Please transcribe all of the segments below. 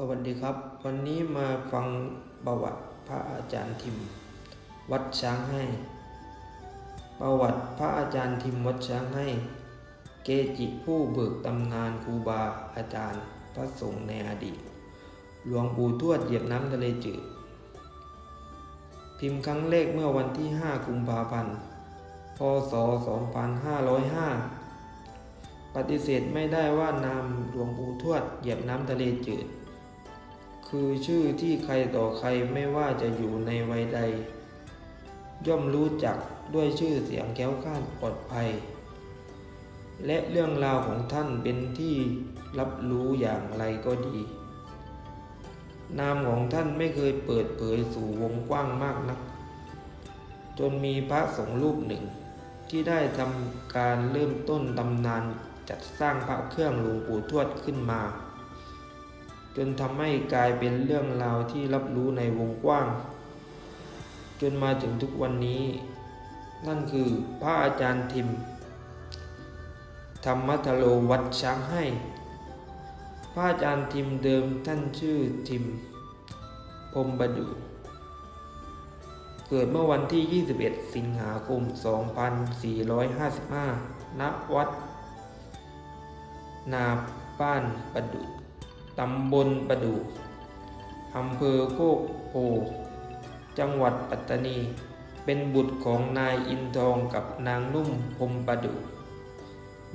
สวัสดีครับ วันนี้มาฟังประวัติพระอาจารย์ทิม วัดช้างให้ ประวัติพระอาจารย์ทิมวัดช้างให้ เกจิผู้เบิกตำนานครูบาอาจารย์พระสงฆ์ในอดีต หลวงปู่ทวดเหยียบน้ำทะเลจืด พิมพ์ครั้งแรกเมื่อวันที่ 5 กุมภาพันธ์ พศ 2505 ปฏิเสธไม่ได้ว่านามหลวงปู่ทวดเหยียบน้ำทะเลจืด คือชื่อที่ใครต่อใครไม่ว่าจะอยู่ในวัยใด ย่อมรู้จักด้วยชื่อเสียงแก้วคลาดปลอดภัย และเรื่องราวของท่านเป็นที่รับรู้อย่างไรก็ดี นามของท่านไม่เคยเปิดเผยสู่วงกว้างมากนัก จนมีพระสงฆ์รูปหนึ่ง ที่ได้ทำการเริ่มต้นตำนานจัดสร้างพระเครื่องหลวงปู่ทวดขึ้นมา จนทำให้กลายเป็นเรื่องราวที่รับรู้ในวงกว้าง จนมาถึงทุกวันนี้ นั่นคือพระอาจารย์ทิม ธรรมทโลวัดช้างให้ พระอาจารย์ทิมเดิมท่านชื่อทิม พมบดูเกิดเมื่อวันที่ 21 สิงหาคม 2455 ณ วัด นาบ้านประดู ตำบลประดูอำเภอโคกโพจังหวัดปัตตานี เป็นบุตรของนายอินทองกับนางนุ่มพมประดู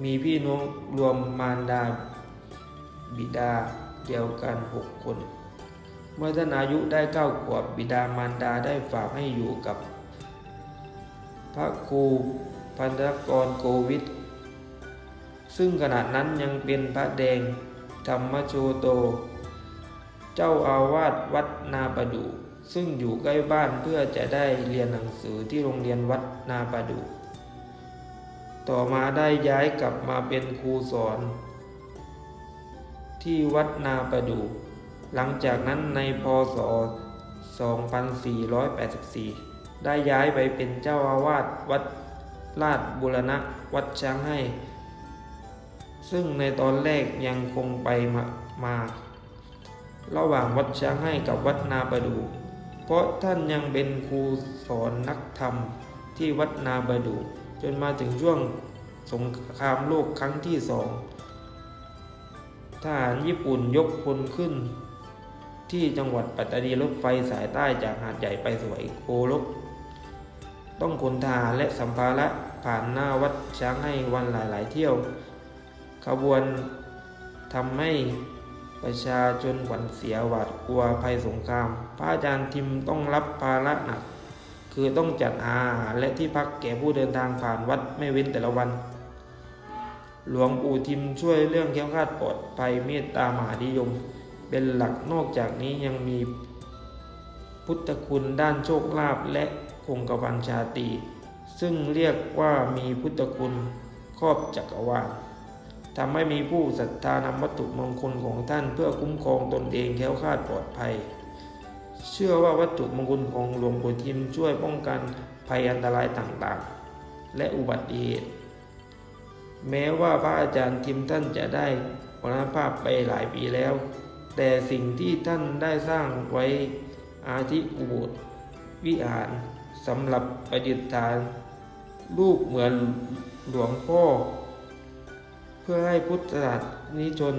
มีพี่น้องรวมมารดา บิดาเดียวกันหกคน เมื่อท่านอายุได้เก้าขวบบิดามารดาได้ฝากให้อยู่กับ พระครูพันธกรโกวิทซึ่งขณะนั้นยังเป็นพระแดง ธรรมโชโต เจ้าอาวาสวัดนาประดู ซึ่งอยู่ใกล้บ้านเพื่อจะได้เรียนหนังสือที่โรงเรียนวัดนาประดู ต่อมาได้ย้ายกลับมาเป็นครูสอน ที่วัดนาประดู หลังจากนั้นในพศ 2484 ได้ย้ายไปเป็นเจ้าอาวาสวัดลาดบุรณะวัดช้างให้ ซึ่งในตอนแรกยังคงไปมามาระหว่างวัดช้างให้กับวัดนาประดู เพราะท่านยังเป็นครูสอนนักธรรมที่วัดนาประดู จนมาถึงช่วงสงครามโลกครั้งที่สองทหารญี่ปุ่นยกพลขึ้น ที่จังหวัดปัตตานีรถไฟสายใต้จากหาดใหญ่ไปสวยโกลก ต้องขนทหารและสัมภาระผ่านหน้าวัดช้างให้วันหลายๆเที่ยว ขบวนทำให้ประชาชนหวั่นเสียหวาดกลัวภัยสงคราม พระอาจารย์ทิมต้องรับภาระหนัก คือต้องจัดอาหารและที่พักแก่ผู้เดินทางผ่านวัดไม่เว้นแต่ละวัน หลวงปู่ทิมช่วยเรื่องแค้วคลาดปลอดภัยเมตตามหานิยม เป็นหลักนอกจากนี้ยังมีพุทธคุณด้านโชคลาภและคงกระพันชาตรีซึ่งเรียกว่ามีพุทธคุณครอบจักรวาล ทำให้มีผู้ศรัทธานำวัตถุมงคลของท่านเพื่อคุ้มครองตนเองแค้วคาดปลอดภัย เชื่อว่าวัตถุมงคลของหลวงปู่ทิมช่วยป้องกันภัยอันตรายต่างๆ และอุบัติเหตุ แม้ว่าพระอาจารย์ทิมท่านจะได้มรณภาพไปหลายปีแล้ว แต่สิ่งที่ท่านได้สร้างไว้อาทิอุโบสถวิหารสำหรับประดิษฐาน รูปเหมือนหลวงพ่อ เพื่อให้พุทธศาสนิชน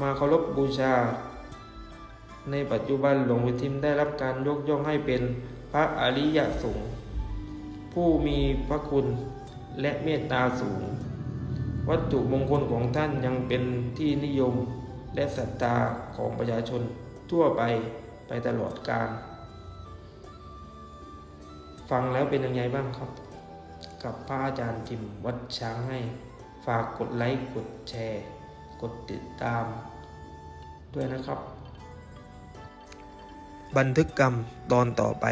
มาเคารพบูชา ในปัจจุบันหลวงปู่ทิมได้รับการยกย่องให้เป็นพระอริยสงฆ์ผู้มีพระคุณและเมตตาสูง วัตถุมงคลของท่านยังเป็นที่นิยมและศรัทธาของประชาชนทั่วไปไปตลอดกาลฟังแล้วเป็นยังไงบ้างครับ กับพระอาจารย์จิมวัดช้างให้ ฝากกดไลค์ กดแชร์ กดติดตาม ด้วยนะครับ บันทึกกรรมตอนต่อไป